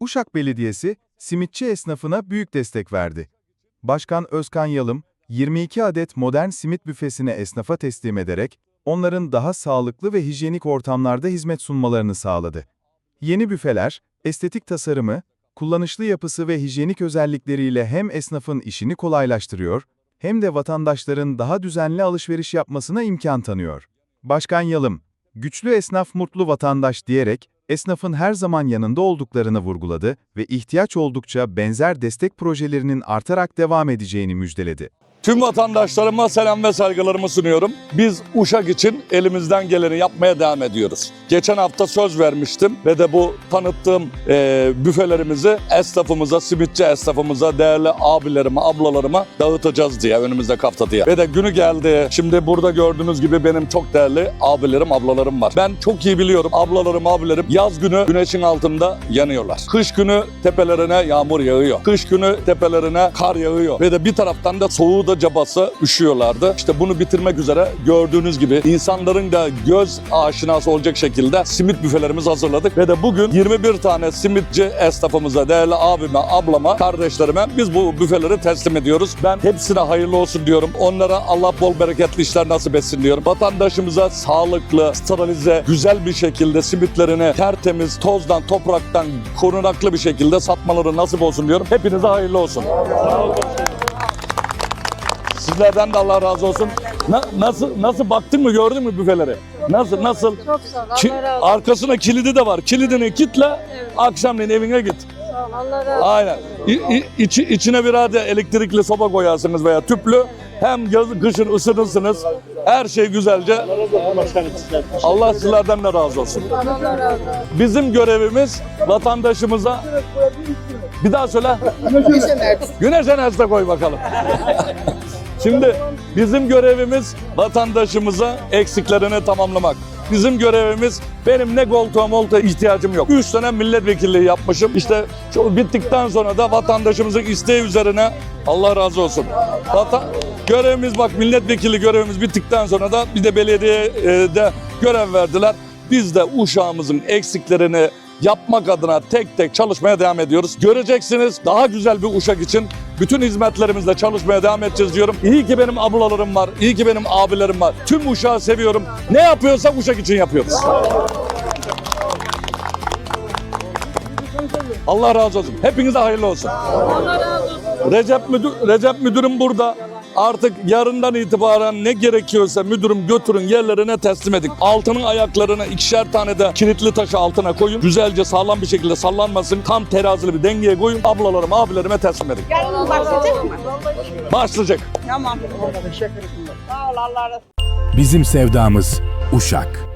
Uşak Belediyesi, simitçi esnafına büyük destek verdi. Başkan Özkan Yalım, 22 adet modern simit büfesini esnafa teslim ederek, onların daha sağlıklı ve hijyenik ortamlarda hizmet sunmalarını sağladı. Yeni büfeler, estetik tasarımı, kullanışlı yapısı ve hijyenik özellikleriyle hem esnafın işini kolaylaştırıyor, hem de vatandaşların daha düzenli alışveriş yapmasına imkan tanıyor. Başkan Yalım, güçlü esnaf mutlu vatandaş diyerek, esnafın her zaman yanında olduklarını vurguladı ve ihtiyaç oldukça benzer destek projelerinin artarak devam edeceğini müjdeledi. Tüm vatandaşlarıma selam ve saygılarımı sunuyorum. Biz Uşak için elimizden geleni yapmaya devam ediyoruz. Geçen hafta söz vermiştim ve de bu tanıttığım e, büfelerimizi esnafımıza, simitçi esnafımıza, değerli abilerime, ablalarıma dağıtacağız diye önümüzdeki hafta diye. Ve de günü geldi. Şimdi burada gördüğünüz gibi benim çok değerli abilerim, ablalarım var. Ben çok iyi biliyorum ablalarım, abilerim yaz günü güneşin altında yanıyorlar. Kış günü tepelerine yağmur yağıyor. Kış günü tepelerine kar yağıyor. Ve de bir taraftan da soğuğu da cabası üşüyorlardı. İşte bunu bitirmek üzere gördüğünüz gibi insanların da göz aşinası olacak şekilde simit büfelerimizi hazırladık. Ve de bugün 21 tane simitçi esnafımıza, değerli abime, ablama, kardeşlerime biz bu büfeleri teslim ediyoruz. Ben hepsine hayırlı olsun diyorum. Onlara Allah bol bereketli işler nasip etsin diyorum. Vatandaşımıza sağlıklı, sterilize, güzel bir şekilde simitlerini tertemiz, tozdan, topraktan korunaklı bir şekilde satmaları nasip olsun diyorum. Hepinize hayırlı olsun. Sizlerden de Allah razı olsun. Na- nasıl nasıl baktın mı gördün mü büfeleri? Nasıl nasıl? Çok sağ ol. Ki- Allah razı olsun. arkasına kilidi de var. Kilidini kitle. Akşamleyin evine git. Sağ ol. Allah razı olsun. Aynen. İ, i- içi- içine bir adet elektrikli soba koyarsınız veya tüplü. Hem yazın kışın ısınırsınız. Her şey güzelce. Allah sizlerden de razı olsun. Allah razı olsun. Bizim görevimiz vatandaşımıza bir daha söyle. Güneş enerjisi koy bakalım. Şimdi bizim görevimiz vatandaşımıza eksiklerini tamamlamak. Bizim görevimiz benim ne koltuğa moltuğa ihtiyacım yok. 3 sene milletvekilliği yapmışım. İşte bittikten sonra da vatandaşımızın isteği üzerine Allah razı olsun. Vatan görevimiz bak milletvekili görevimiz bittikten sonra da bir de belediyede görev verdiler. Biz de uşağımızın eksiklerini yapmak adına tek tek çalışmaya devam ediyoruz. Göreceksiniz daha güzel bir uşak için bütün hizmetlerimizle çalışmaya devam edeceğiz diyorum. İyi ki benim ablalarım var, iyi ki benim abilerim var. Tüm uşağı seviyorum. Ne yapıyorsak uşak için yapıyoruz. Allah razı olsun. Hepinize hayırlı olsun. Allah razı olsun. Recep, müdür, Recep müdürüm burada. Artık yarından itibaren ne gerekiyorsa müdürüm götürün yerlerine teslim edin. Altının ayaklarına ikişer tane de kilitli taşı altına koyun. Güzelce sağlam bir şekilde sallanmasın. Tam terazili bir dengeye koyun. Ablalarım, abilerime teslim edin. Yarın başlayacak mı? Başlayacak. Tamam. Sağ ol Allah razı olsun. Bizim sevdamız Uşak.